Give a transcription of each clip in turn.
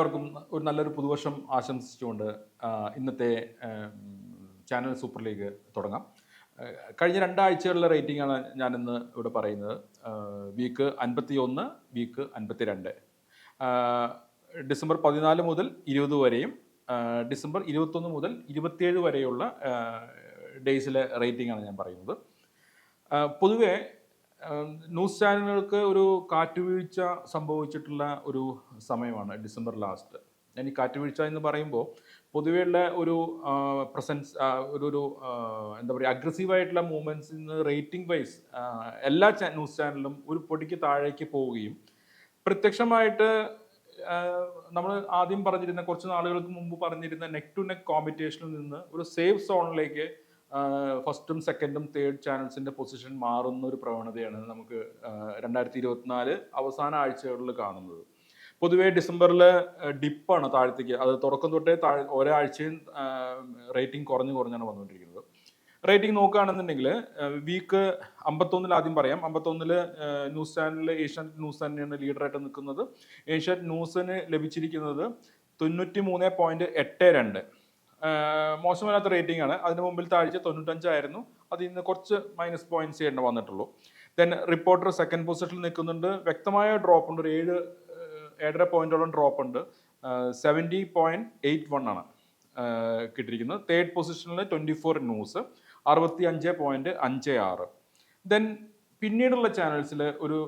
എല്ലാവർക്കും ഒരു നല്ലൊരു പുതുവർഷം ആശംസിച്ചുകൊണ്ട് ഇന്നത്തെ ചാനൽ സൂപ്പർ ലീഗ് തുടങ്ങാം. കഴിഞ്ഞ രണ്ടാഴ്ചകളിലെ റേറ്റിംഗാണ് ഞാനിന്ന് ഇവിടെ പറയുന്നത്. വീക്ക് അൻപത്തി ഒന്ന് വീക്ക് അൻപത്തി രണ്ട് ഡിസംബർ പതിനാല് മുതൽ ഇരുപത് വരെയും ഡിസംബർ ഇരുപത്തൊന്ന് മുതൽ ഇരുപത്തിയേഴ് വരെയുള്ള ഡേയ്സിലെ റേറ്റിംഗ് ആണ് ഞാൻ പറയുന്നത്. പൊതുവെ ന്യൂസ് ചാനലുകൾക്ക് ഒരു കാറ്റുവീഴ്ച സംഭവിച്ചിട്ടുള്ള ഒരു സമയമാണ് ഡിസംബർ ലാസ്റ്റ്. ഞാൻ ഈ കാറ്റുവീഴ്ച എന്ന് പറയുമ്പോൾ പൊതുവെയുള്ള ഒരു പ്രസൻസ് ഒരു ഒരു എന്താ പറയുക അഗ്രസീവായിട്ടുള്ള മൂവ്മെന്റ്സിൽ നിന്ന് റേറ്റിംഗ് വൈസ് എല്ലാ ന്യൂസ് ചാനലും ഒരു പൊടിക്ക് താഴേക്ക് പോവുകയും പ്രത്യക്ഷമായിട്ട് നമ്മൾ ആദ്യം പറഞ്ഞിരുന്ന കുറച്ച് നാളുകൾക്ക് മുമ്പ് പറഞ്ഞിരുന്ന നെക്ക് ടു നെക്ക് കോമ്പറ്റീഷനിൽ നിന്ന് ഒരു സേഫ് സോണിലേക്ക് ഫസ്റ്റും സെക്കൻഡും തേർഡ് ചാനൽസിന്റെ പൊസിഷൻ മാറുന്ന ഒരു പ്രവണതയാണ് നമുക്ക് രണ്ടായിരത്തി ഇരുപത്തിനാല് അവസാന ആഴ്ചകളിൽ കാണുന്നത്. പൊതുവേ ഡിസംബറിൽ ഡിപ്പാണ് താഴത്തേക്ക് അത് തുറക്കം തൊട്ടേ താഴെ ഒരാഴ്ചയും റേറ്റിംഗ് കുറഞ്ഞു കുറഞ്ഞാണ് വന്നുകൊണ്ടിരിക്കുന്നത്. റേറ്റിംഗ് നോക്കുകയാണെന്നുണ്ടെങ്കിൽ വീക്ക് അമ്പത്തൊന്നിൽ ആദ്യം പറയാം. അമ്പത്തൊന്നിൽ ന്യൂസ് ചാനലിൽ ഏഷ്യാനെറ്റ് ന്യൂസ് തന്നെയാണ് ലീഡറായിട്ട് നിൽക്കുന്നത്. ഏഷ്യാനെറ്റ് ന്യൂസിന് ലഭിച്ചിരിക്കുന്നത് തൊണ്ണൂറ്റി മൂന്ന് പോയിന്റ് എട്ട് രണ്ട്. മോശമല്ലാത്ത റേറ്റിംഗ് ആണ്. അതിന് മുമ്പിൽ താഴ്ച തൊണ്ണൂറ്റഞ്ചായിരുന്നു. അത് ഇന്ന് കുറച്ച് മൈനസ് പോയിന്റ്സ് ചെയ്യേണ്ട വന്നിട്ടുള്ളൂ. ദെൻ റിപ്പോർട്ടർ സെക്കൻഡ് പൊസിഷനിൽ നിൽക്കുന്നുണ്ട്. വ്യക്തമായ ഡ്രോപ്പ് ഉണ്ട്. ഒരു ഏഴ് ഏഴര പോയിന്റോളം ഡ്രോപ്പ് ഉണ്ട്. സെവന്റി പോയിന്റ് എയ്റ്റ് വൺ ആണ് കിട്ടിയിരിക്കുന്നത്. തേർഡ് പൊസിഷനിൽ ട്വന്റി ഫോർ ന്യൂസ് അറുപത്തി അഞ്ച് പോയിന്റ് അഞ്ച് ആറ്. ദെൻ പിന്നീടുള്ള ചാനൽസിൽ ഒരു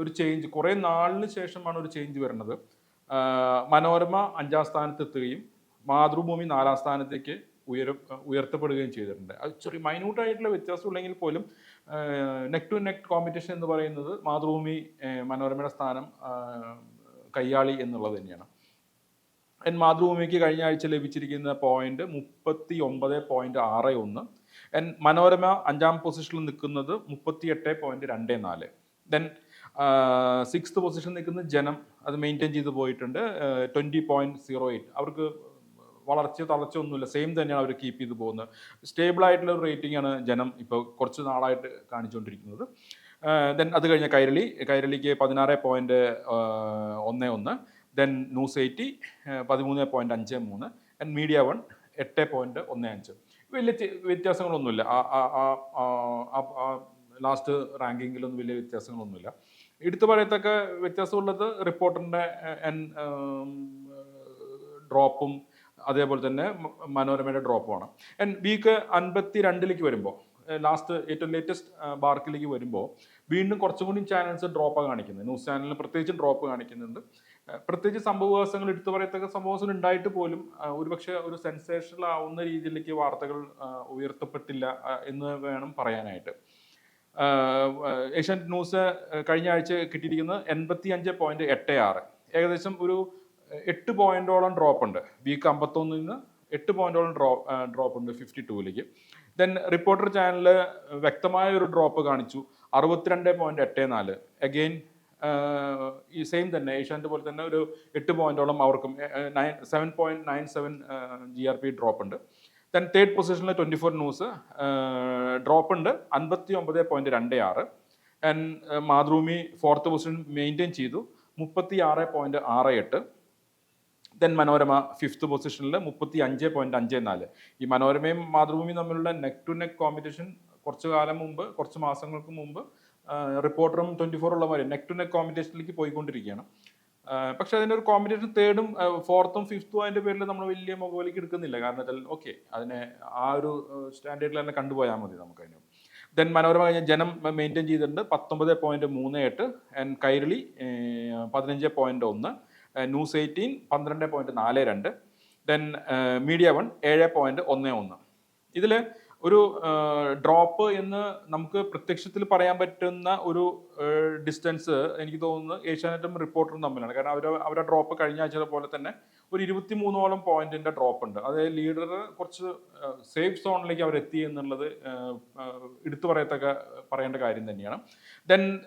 ഒരു ചേഞ്ച് കുറേ നാളിന് ശേഷമാണ് ഒരു ചേഞ്ച് വരുന്നത്. മനോരമ അഞ്ചാം സ്ഥാനത്ത് എത്തുകയും മാതൃഭൂമി നാലാം സ്ഥാനത്തേക്ക് ഉയര ഉയർത്തപ്പെടുകയും ചെയ്തിട്ടുണ്ട്. അത് ചെറിയ മൈന്യൂട്ടായിട്ടുള്ള വ്യത്യാസം ഉണ്ടെങ്കിൽ പോലും നെക്ക് ടു നെക്ക് കോമ്പറ്റീഷൻ എന്ന് പറയുന്നത് മാതൃഭൂമി മനോരമയുടെ സ്ഥാനം കയ്യാളി എന്നുള്ളത് തന്നെയാണ്. എൻ മാതൃഭൂമിക്ക് കഴിഞ്ഞ ആഴ്ച ലഭിച്ചിരിക്കുന്ന പോയിന്റ് മുപ്പത്തി ഒമ്പത് പോയിന്റ് ആറ് ഒന്ന്. എൻ മനോരമ അഞ്ചാം പൊസിഷനിൽ നിൽക്കുന്നത് മുപ്പത്തി എട്ട് പോയിന്റ് രണ്ട് നാല്. ദെൻ സിക്സ്ത് പൊസിഷൻ നിൽക്കുന്ന ജനം അത് മെയിന്റെയിൻ ചെയ്ത് പോയിട്ടുണ്ട് ട്വന്റി പോയിന്റ് സീറോ എയ്റ്റ് അവർക്ക് വളർച്ച തളർച്ച ഒന്നുമില്ല. സെയിം തന്നെയാണ് അവർ കീപ്പ് ചെയ്ത് പോകുന്നത്. സ്റ്റേബിൾ ആയിട്ടുള്ള ഒരു റേറ്റിംഗ് ആണ് ജനം ഇപ്പോൾ കുറച്ച് നാളായിട്ട് കാണിച്ചുകൊണ്ടിരിക്കുന്നത്. ദെൻ അത് കഴിഞ്ഞ കൈരളി കൈരളിക്ക് പതിനാറ് പോയിന്റ് ഒന്ന് ഒന്ന് ദെൻ ന്യൂസ് എയ്റ്റി പതിമൂന്ന് പോയിന്റ് അഞ്ച് മൂന്ന് ആൻഡ് മീഡിയ വൺ എട്ട് പോയിന്റ് ഒന്ന് അഞ്ച്. വലിയ വ്യത്യാസങ്ങളൊന്നുമില്ല. ലാസ്റ്റ് റാങ്കിങ്ങിലൊന്നും വലിയ വ്യത്യാസങ്ങളൊന്നുമില്ല. എടുത്തു പറയത്തക്ക വ്യത്യാസമുള്ളത് റിപ്പോർട്ടറിന്റെ ഡ്രോപ്പും അതേപോലെ തന്നെ മനോരമയുടെ ഡ്രോപ്പുമാണ് ആൻഡ് വീക്ക് അൻപത്തി രണ്ടിലേക്ക് വരുമ്പോൾ ലാസ്റ്റ് ഏറ്റവും ലേറ്റസ്റ്റ് ബാർക്കിലേക്ക് വരുമ്പോൾ വീണ്ടും കുറച്ചും കൂടി ചാനൽസ് ഡ്രോപ്പ് കാണിക്കുന്നത് ന്യൂസ് ചാനലിൽ പ്രത്യേകിച്ച് ഡ്രോപ്പ് കാണിക്കുന്നുണ്ട്. പ്രത്യേകിച്ച് സംഭവവാസങ്ങൾ എടുത്തു പറയത്തക്ക സംഭവങ്ങൾ ഉണ്ടായിട്ട് പോലും ഒരുപക്ഷെ ഒരു സെൻസേഷണൽ ആവുന്ന രീതിയിലേക്ക് വാർത്തകൾ ഉയർത്തപ്പെട്ടില്ല എന്ന് വേണം പറയാനായിട്ട്. ഏഷ്യാനെറ്റ് ന്യൂസ് കഴിഞ്ഞ ആഴ്ച കിട്ടിയിരിക്കുന്നത് എൺപത്തി അഞ്ച് പോയിന്റ് എട്ട് ആറ്. ഏകദേശം ഒരു എട്ട് പോയിന്റോളം ഡ്രോപ്പ് ഉണ്ട്. വീക്ക് അമ്പത്തൊന്നിൽ നിന്ന് എട്ട് പോയിന്റോളം ഡ്രോ ഡ്രോപ്പ് ഉണ്ട് ഫിഫ്റ്റി ടൂവിലേക്ക് ദെൻ റിപ്പോർട്ടർ ചാനൽ വ്യക്തമായ ഒരു ഡ്രോപ്പ് കാണിച്ചു. അറുപത്തിരണ്ട് പോയിന്റ് എട്ട് നാല്. അഗെയിൻ ഈ സെയിം തന്നെ ഏഷ്യാനെറ്റ് പോലെ തന്നെ ഒരു എട്ട് പോയിന്റോളം അവർക്കും nine seven point nine seven G R P drop ഉണ്ട്. ദെൻ തേർഡ് പൊസിഷനിൽ ട്വന്റി ഫോർ ന്യൂസ് ഡ്രോപ്പ് ഉണ്ട്. അൻപത്തി ഒമ്പത് പോയിന്റ് രണ്ട് ആറ്. And Mathrubhumi fourth position maintain ചെയ്തു. മുപ്പത്തി ആറ് പോയിന്റ് ആറ് എട്ട്. ദെൻ മനോരമ ഫിഫ്ത്ത് പൊസിഷനിൽ മുപ്പത്തി അഞ്ച് പോയിന്റ് അഞ്ച് നാല്. ഈ മനോരമയും മാതൃഭൂമിയും തമ്മിലുള്ള നെക്ക് ടു നെക്ക് കോമ്പറ്റീഷൻ കുറച്ച് കാലം മുമ്പ് കുറച്ച് മാസങ്ങൾക്ക് മുമ്പ് റിപ്പോർട്ടറും ട്വന്റി ഫോർ ഉള്ള മാതിരി നെക്ക് ടു നെക്ക് കോമ്പറ്റീഷനിലേക്ക് പോയിക്കൊണ്ടിരിക്കുകയാണ്. പക്ഷെ അതിന്റെ ഒരു കോമ്പറ്റീഷൻ തേർഡും ഫോർത്തും ഫിഫ്ത്തും അതിന്റെ പേരിൽ നമ്മൾ വലിയ മുകളിലേക്ക് എടുക്കുന്നില്ല. കാരണം വെച്ചാൽ ഓക്കെ അതിനെ ആ ഒരു സ്റ്റാൻഡേർഡിൽ തന്നെ കണ്ടുപോയാൽ മതി നമുക്ക് അതിന്. ദെൻ മനോരമ കഴിഞ്ഞ ജനം മെയിന്റെയിൻ ചെയ്തിട്ടുണ്ട് പത്തൊമ്പത് പോയിന്റ് മൂന്ന് എട്ട് ആൻഡ് കൈരളി പതിനഞ്ച് പോയിന്റ് ഒന്ന്. ന്യൂസ് എയ്റ്റീൻ പന്ത്രണ്ട് പോയിന്റ് നാല് രണ്ട് ദെൻ മീഡിയ വൺ ഏഴ് പോയിന്റ് ഒന്ന് ഒന്ന്. ഇതിൽ ഒരു ഡ്രോപ്പ് എന്ന് നമുക്ക് പ്രത്യക്ഷത്തിൽ പറയാൻ പറ്റുന്ന ഒരു ഡിസ്റ്റൻസ് എനിക്ക് തോന്നുന്നത് ഏഷ്യാനെറ്റും റിപ്പോർട്ടറും തമ്മിലാണ്. കാരണം അവർ അവരുടെ ഡ്രോപ്പ് കഴിഞ്ഞ ആഴ്ച പോലെ തന്നെ ഒരു ഇരുപത്തി മൂന്നോളം പോയിന്റിന്റെ ഡ്രോപ്പ് ഉണ്ട്. അതായത് ലീഡർ കുറച്ച് സേഫ് സോണിലേക്ക് അവർ എത്തി എന്നുള്ളത് എടുത്തു പറയത്തക്ക പറയേണ്ട കാര്യം തന്നെയാണ്. ദെൻ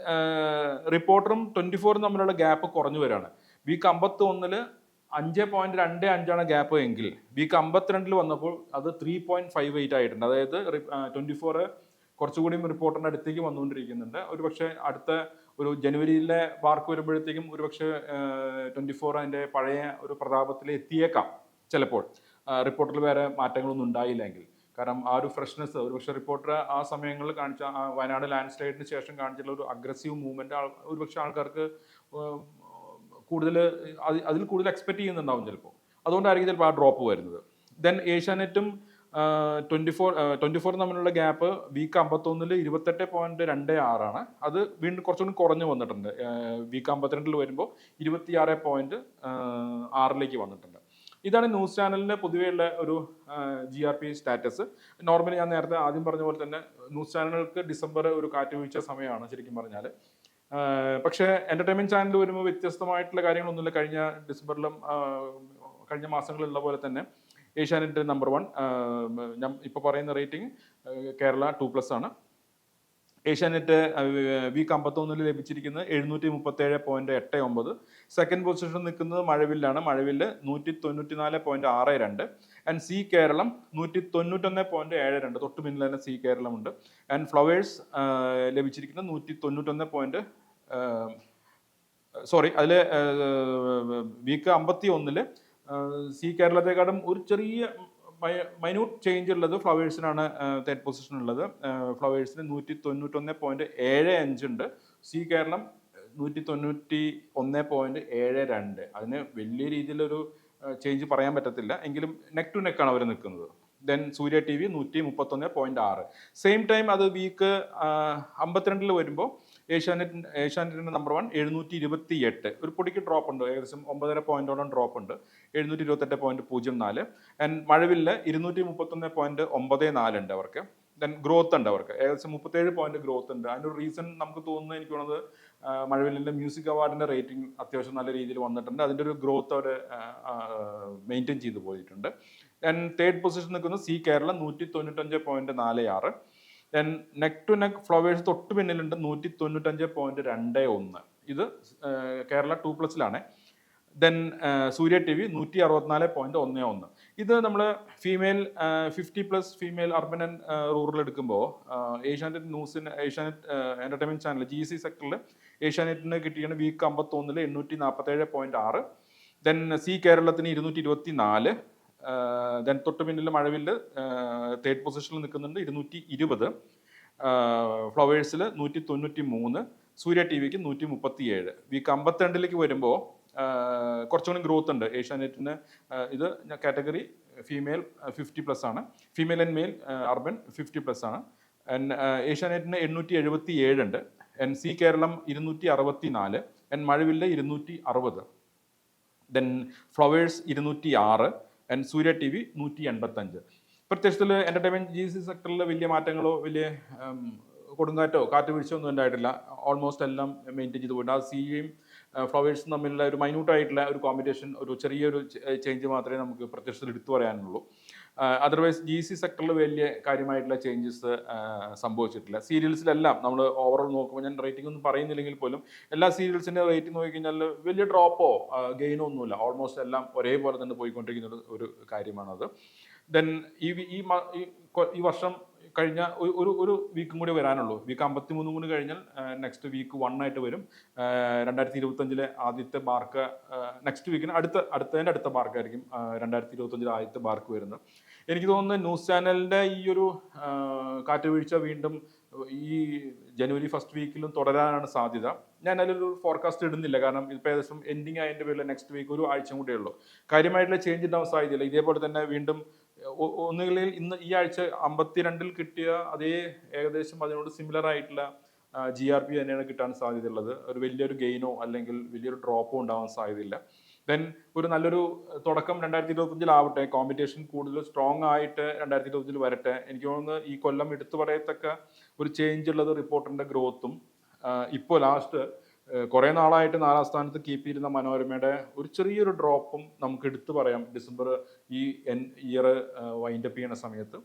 റിപ്പോർട്ടറും ട്വന്റി ഫോറും തമ്മിലുള്ള ഗ്യാപ്പ് കുറഞ്ഞു വരികയാണ്. വീക്ക് അമ്പത്തി ഒന്നിൽ അഞ്ച് പോയിന്റ് രണ്ട് അഞ്ചാണ് ഗ്യാപ്പ് എങ്കിൽ വീക്ക് അമ്പത്തിരണ്ടിൽ വന്നപ്പോൾ അത് ത്രീ പോയിന്റ് ഫൈവ് എയ്റ്റ് ആയിട്ടുണ്ട്. അതായത് ട്വന്റി ഫോർ കുറച്ചുകൂടി റിപ്പോർട്ടറിന്റെ അടുത്തേക്ക് വന്നുകൊണ്ടിരിക്കുന്നുണ്ട്. ഒരുപക്ഷെ അടുത്ത ഒരു ജനുവരിയിലെ വാർക്ക് വരുമ്പോഴത്തേക്കും ഒരുപക്ഷെ ട്വന്റി ഫോർ അതിന്റെ പഴയ ഒരു പ്രതാപത്തിൽ എത്തിയേക്കാം ചിലപ്പോൾ. റിപ്പോർട്ടിൽ വേറെ മാറ്റങ്ങളൊന്നും ഉണ്ടായില്ലെങ്കിൽ കാരണം ആ ഒരു ഫ്രഷ്നെസ് ഒരുപക്ഷെ റിപ്പോർട്ടർ ആ സമയങ്ങളിൽ കാണിച്ച വയനാട് ലാൻഡ് സ്ലൈഡിന് ശേഷം കാണിച്ചിട്ടുള്ള ഒരു അഗ്രസീവ് മൂവ്മെന്റ് ഒരുപക്ഷെ ആൾക്കാർക്ക് കൂടുതൽ അതിൽ കൂടുതൽ എക്സ്പെക്ട് ചെയ്യുന്നുണ്ടാവും ചിലപ്പോൾ അതുകൊണ്ടായിരിക്കും ചിലപ്പോൾ ആ ഡ്രോപ്പ് വരുന്നത്. ദെൻ ഏഷ്യാനെറ്റും ട്വന്റി ഫോർ ട്വന്റി ഫോർ തമ്മിലുള്ള ഗ്യാപ്പ് വീക്ക് അമ്പത്തൊന്നിൽ ഇരുപത്തെട്ട് പോയിന്റ് രണ്ട് ആറാണ് അത് വീണ്ടും കുറച്ചുകൂടി കുറഞ്ഞു വന്നിട്ടുണ്ട്. വീക്ക് അമ്പത്തിരണ്ടിൽ വരുമ്പോൾ ഇരുപത്തിയാറ് പോയിന്റ് ആറിലേക്ക് വന്നിട്ടുണ്ട്. ഇതാണ് ന്യൂസ് ചാനലിന്റെ പൊതുവെയുള്ള ഒരു G R P status normally ഞാൻ നേരത്തെ ആദ്യം പറഞ്ഞ പോലെ തന്നെ ന്യൂസ് ചാനലുകൾക്ക് ഡിസംബർ ഒരു കാറ്റുവീഴ്ച സമയമാണ് ശരിക്കും പറഞ്ഞാൽ പക്ഷേ എന്റർടൈൻമെന്റ് ചാനൽ വരുമ്പോൾ വ്യത്യസ്തമായിട്ടുള്ള കാര്യങ്ങളൊന്നുമില്ല. കഴിഞ്ഞ ഡിസംബറിലും കഴിഞ്ഞ മാസങ്ങളിലുള്ള പോലെ തന്നെ ഏഷ്യാനെറ്റ് നമ്പർ വൺ ഞാൻ ഇപ്പോൾ പറയുന്ന റേറ്റിംഗ് കേരള ടു പ്ലസ് ആണ്. ഏഷ്യാനെറ്റ് വീക്ക് അമ്പത്തൊന്നിൽ ലഭിച്ചിരിക്കുന്നത് എഴുന്നൂറ്റി മുപ്പത്തേഴ് പോയിന്റ് എട്ട് ഒമ്പത്. സെക്കൻഡ് പൊസിഷൻ നിൽക്കുന്നത് മഴവില്ലാണ്. മഴവില്ല് നൂറ്റി തൊണ്ണൂറ്റി നാല് പോയിന്റ് ആറ് രണ്ട്. ആൻഡ് സി കേരളം നൂറ്റി തൊണ്ണൂറ്റൊന്ന് പോയിന്റ് ഏഴ് രണ്ട്. തൊട്ട് പിന്നിൽ തന്നെ സി കേരളമുണ്ട്. ആൻഡ് ഫ്ലവേഴ്സ് ലഭിച്ചിരിക്കുന്നത് നൂറ്റി തൊണ്ണൂറ്റൊന്ന് പോയിന്റ് സോറി അതിൽ വീക്ക് അമ്പത്തി ഒന്നിൽ സി കേരളത്തെക്കാളും ഒരു ചെറിയ മൈന്യൂട്ട് ചേഞ്ച് ഉള്ളത് ഫ്ലവേഴ്സിനാണ് തേർഡ് പൊസിഷൻ ഉള്ളത്. ഫ്ലവേഴ്സിന് നൂറ്റി തൊണ്ണൂറ്റൊന്ന് പോയിന്റ് ഏഴ് അഞ്ചുണ്ട് സി കേരളം നൂറ്റി തൊണ്ണൂറ്റി ഒന്ന് പോയിന്റ് ഏഴ് രണ്ട്. അതിന് വലിയ രീതിയിലൊരു ചേഞ്ച് പറയാൻ പറ്റത്തില്ല. എങ്കിലും നെക്ക് ടു നെക്കാണ് അവർ നിൽക്കുന്നത്. ദെൻ സൂര്യ ടി വി നൂറ്റി മുപ്പത്തൊന്ന് പോയിന്റ് ആറ്. സെയിം ടൈം അത് വീക്ക് അമ്പത്തിരണ്ടിൽ വരുമ്പോൾ ഏഷ്യാനെറ്റ് ഏഷ്യാനെറ്റിന്റെ നമ്പർ വൺ എഴുന്നൂറ്റി ഇരുപത്തി എട്ട് ഒരു പൊടിക്ക് ഡ്രോപ്പ് ഉണ്ട്. ഏകദേശം ഒമ്പതര പോയിന്റോളം ഡ്രോപ്പ് ഉണ്ട്. എഴുന്നൂറ്റി ഇരുപത്തെട്ട് പോയിന്റ് പൂജ്യം നാല്. ആൻഡ് മഴവില്ല് ഇരുന്നൂറ്റി മുപ്പത്തൊന്ന് പോയിന്റ് ഒമ്പത് നാല് ഉണ്ട് അവർക്ക്. ദെൻ ഗ്രോത്ത് ഉണ്ട് അവർക്ക്. ഏകദേശം മുപ്പത്തേഴ് പോയിന്റ് ഗ്രോത്ത് ഉണ്ട്. അതിനൊരു റീസൺ നമുക്ക് തോന്നുന്നത് എനിക്ക് തോന്നുന്നത് മഴവില്ലിന്റെ മ്യൂസിക് അവാർഡിന്റെ റേറ്റിംഗ് അത്യാവശ്യം നല്ല രീതിയിൽ വന്നിട്ടുണ്ട്. അതിന്റെ ഒരു ഗ്രോത്ത് അവർ മെയിന്റെയിൻ ചെയ്തു പോയിട്ടുണ്ട്. ദെൻ തേർഡ് പൊസിഷൻ നിൽക്കുന്നത് സി കേരള നൂറ്റി തൊണ്ണൂറ്റഞ്ച് പോയിന്റ് നാല് ആറ്. Then neck to neck Flowers തൊട്ട് പിന്നിലുണ്ട് നൂറ്റി തൊണ്ണൂറ്റഞ്ച് പോയിന്റ് രണ്ട് ഒന്ന്. ഇത് കേരള ടു പ്ലസിലാണ് ദെൻ സൂര്യ ടി വി നൂറ്റി അറുപത്തിനാല് പോയിന്റ് ഒന്ന് ഒന്ന്. ഇത് നമ്മൾ female fifty plus female urban and rural എടുക്കുമ്പോൾ ഏഷ്യാനെറ്റ് ന്യൂസിന് Asianet entertainment channel G C സെക്ടറിൽ ഏഷ്യാനെറ്റിന് കിട്ടിയാണ് വീക്ക് അമ്പത്തൊന്നിൽ എണ്ണൂറ്റി നാൽപ്പത്തേഴ് പോയിന്റ് ആറ്. ദെൻ സി കേരളത്തിന് ഇരുന്നൂറ്റി ഇരുപത്തി നാല് ദെൻ തൊട്ട് പിന്നിൽ മഴവിൽ തേർഡ് പൊസിഷനിൽ നിൽക്കുന്നുണ്ട് ഇരുന്നൂറ്റി ഇരുപത് ഫ്ലവേഴ്സിൽ നൂറ്റി തൊണ്ണൂറ്റി മൂന്ന് സൂര്യ ടി വിക്ക് നൂറ്റി മുപ്പത്തി ഏഴ് വീക്ക് അമ്പത്തിരണ്ടിലേക്ക് വരുമ്പോൾ കുറച്ചുകൂടി ഗ്രോത്ത് ഉണ്ട്. ഏഷ്യാനെറ്റിന് ഇത് കാറ്റഗറി ഫീമെയിൽ ഫിഫ്റ്റി പ്ലസ് ആണ്. Female and male urban fifty plus ആണ്. ഏഷ്യാനെറ്റിന് എണ്ണൂറ്റി എഴുപത്തി ഏഴുണ്ട് എൻ സി കേരളം ഇരുന്നൂറ്റി അറുപത്തി നാല് എൻ മഴവില്ല ഇരുന്നൂറ്റി അറുപത് ദെൻ ഫ്ലവേഴ്സ് ഇരുന്നൂറ്റി ആറ് ആൻഡ് സൂര്യ ടി വി നൂറ്റി എൺപത്തഞ്ച് പ്രത്യക്ഷത്തിൽ എന്റർടൈൻമെന്റ് ജി സി സെക്ടറിൽ വലിയ മാറ്റങ്ങളോ വലിയ കൊടുങ്കാറ്റോ കാറ്റ് വീഴ്ചയോ ഒന്നും ഉണ്ടായിട്ടില്ല. ഓൾമോസ്റ്റ് എല്ലാം മെയിന്റെയിൻ ചെയ്ത് പോയിട്ട് ആ സിയും ഫ്ലവേഴ്സും തമ്മിലുള്ള ഒരു മൈന്യൂട്ടായിട്ടുള്ള ഒരു കോമ്പറ്റീഷൻ ഒരു ചെറിയൊരു ചേഞ്ച് മാത്രമേ നമുക്ക് പ്രത്യക്ഷത്തിൽ എടുത്തു പറയാനുള്ളൂ. അതർവൈസ് ജി സി സെക്ടറിൽ വലിയ കാര്യമായിട്ടുള്ള ചേഞ്ചസ് സംഭവിച്ചിട്ടില്ല. സീരിയൽസിലെല്ലാം നമ്മൾ ഓവറോൾ നോക്കുമ്പോൾ ഞാൻ റേറ്റിംഗ് ഒന്നും പറയുന്നില്ലെങ്കിൽ പോലും എല്ലാ സീരിയൽസിന്റെ റേറ്റിംഗ് നോക്കിക്കഴിഞ്ഞാൽ വലിയ ഡ്രോപ്പോ ഗെയിനോ ഒന്നുമില്ല. ഓൾമോസ്റ്റ് എല്ലാം ഒരേപോലെ തന്നെ പോയിക്കൊണ്ടിരിക്കുന്ന ഒരു- കാര്യമാണത്. ദെൻ ഈ ഈ വർഷം കഴിഞ്ഞ ഒരു- ഒരു വീക്കും കൂടി വരാനുള്ളൂ. വീക്ക് അമ്പത്തി മൂന്നും കൂടി കഴിഞ്ഞാൽ നെക്സ്റ്റ് വീക്ക് വൺ ആയിട്ട് വരും. രണ്ടായിരത്തി ഇരുപത്തഞ്ചിലെ ആദ്യത്തെ ബാർക്ക് നെക്സ്റ്റ് വീക്കിന് അടുത്ത അടുത്തതിന്റെ അടുത്ത ബാർക്കായിരിക്കും രണ്ടായിരത്തി ഇരുപത്തഞ്ചിലെ ആദ്യത്തെ ബാർക്ക് വരുന്നത്. എനിക്ക് തോന്നുന്നു ന്യൂസ് ചാനലിന്റെ ഈ ഒരു കാറ്റുവീഴ്ച വീണ്ടും ഈ ജനുവരി ഫസ്റ്റ് വീക്കിലും തുടരാനാണ് സാധ്യത. ഞാൻ അതിലൊരു ഫോർകാസ്റ്റ് ഇടുന്നില്ല. കാരണം ഇപ്പോൾ ഏകദേശം എൻഡിങ് ആയതിന്റെ പേരിൽ നെക്സ്റ്റ് വീക്ക് ഒരു ആഴ്ച കൂടെ ഉള്ളൂ. കാര്യമായിട്ടുള്ള ചേഞ്ച് ഉണ്ടാവാൻ സാധ്യതയില്ല. ഇതേപോലെ തന്നെ വീണ്ടും ഒന്നുകിൽ ഇന്ന് ഈ ആഴ്ച അമ്പത്തിരണ്ടിൽ കിട്ടിയ അതേ ഏകദേശം അതിനോട് സിമിലർ ആയിട്ടുള്ള ജി ആർ പി തന്നെയാണ് കിട്ടാൻ സാധ്യതയുള്ളത്. ഒരു വലിയൊരു ഗെയിനോ അല്ലെങ്കിൽ വലിയൊരു ഡ്രോപ്പോ ഉണ്ടാവാൻ സാധ്യതയില്ല. ദെൻ ഒരു നല്ലൊരു തുടക്കം രണ്ടായിരത്തി ഇരുപത്തഞ്ചിലാവട്ടെ കോമ്പറ്റീഷൻ കൂടുതൽ സ്ട്രോങ് ആയിട്ട് രണ്ടായിരത്തി ഇരുപത്തഞ്ചിൽ വരട്ടെ. എനിക്ക് തോന്നുന്നു ഈ കൊല്ലം എടുത്തു പറയത്തക്ക ഒരു ചേഞ്ച് ഉള്ളത് റിപ്പോർട്ടറിന്റെ ഗ്രോത്തും ഇപ്പോൾ ലാസ്റ്റ് കുറേ നാളായിട്ട് നാലാം സ്ഥാനത്ത് കീപ്പ് ചെയ്യുന്ന മനോരമയുടെ ഒരു ചെറിയൊരു ഡ്രോപ്പും നമുക്ക് എടുത്തു പറയാം. ഡിസംബർ ഈ എൻ ഇയർ വൈൻഡപ്പ് ചെയ്യുന്ന സമയത്ത്.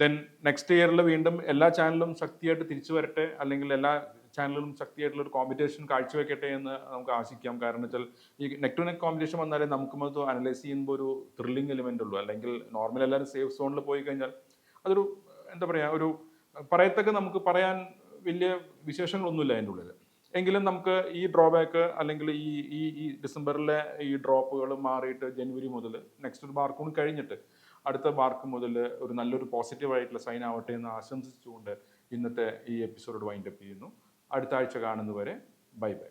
ദെൻ നെക്സ്റ്റ് ഇയറിൽ വീണ്ടും എല്ലാ ചാനലും ശക്തിയായിട്ട് തിരിച്ചു വരട്ടെ അല്ലെങ്കിൽ എല്ലാ ചാനലുകളും ശക്തിയായിട്ടുള്ള ഒരു കോമ്പറ്റീഷൻ കാഴ്ചവെക്കട്ടെ എന്ന് നമുക്ക് ആശിക്കാം. കാരണം വെച്ചാൽ ഈ നെക്ക് ടു നെക്ക് കോമ്പറ്റീഷൻ വന്നാലേ നമുക്ക് അത് അനലൈസ് ചെയ്യുമ്പോൾ ഒരു ത്രില്ലിംഗ് എലിമെന്റ് ഉള്ളൂ. അല്ലെങ്കിൽ നോർമൽ എല്ലാവരും സേഫ് സോണിൽ പോയി കഴിഞ്ഞാൽ അതൊരു എന്താ പറയുക ഒരു പറയത്തക്ക നമുക്ക് പറയാൻ വലിയ വിശേഷങ്ങളൊന്നുമില്ല അതിന്റെ ഉള്ളിൽ എങ്കിലും നമുക്ക് ഈ ഡ്രോബാക്ക് അല്ലെങ്കിൽ ഈ ഈ ഈ ഡിസംബറിലെ ഈ ഡ്രോപ്പുകൾ മാറിയിട്ട് ജനുവരി മുതൽ നെക്സ്റ്റ് ഒരു ബാർക്ക് കൂടി കഴിഞ്ഞിട്ട് അടുത്ത ബാർക്ക് മുതൽ ഒരു നല്ലൊരു പോസിറ്റീവ് ആയിട്ടുള്ള സൈൻ ആവട്ടെ എന്ന് ആശംസിച്ചുകൊണ്ട് ഇന്നത്തെ ഈ എപ്പിസോഡ് വൈൻഡ് അപ്പ് ചെയ്യുന്നു. അടുത്ത ആഴ്ച കാണുന്നവരെ ബൈ ബൈ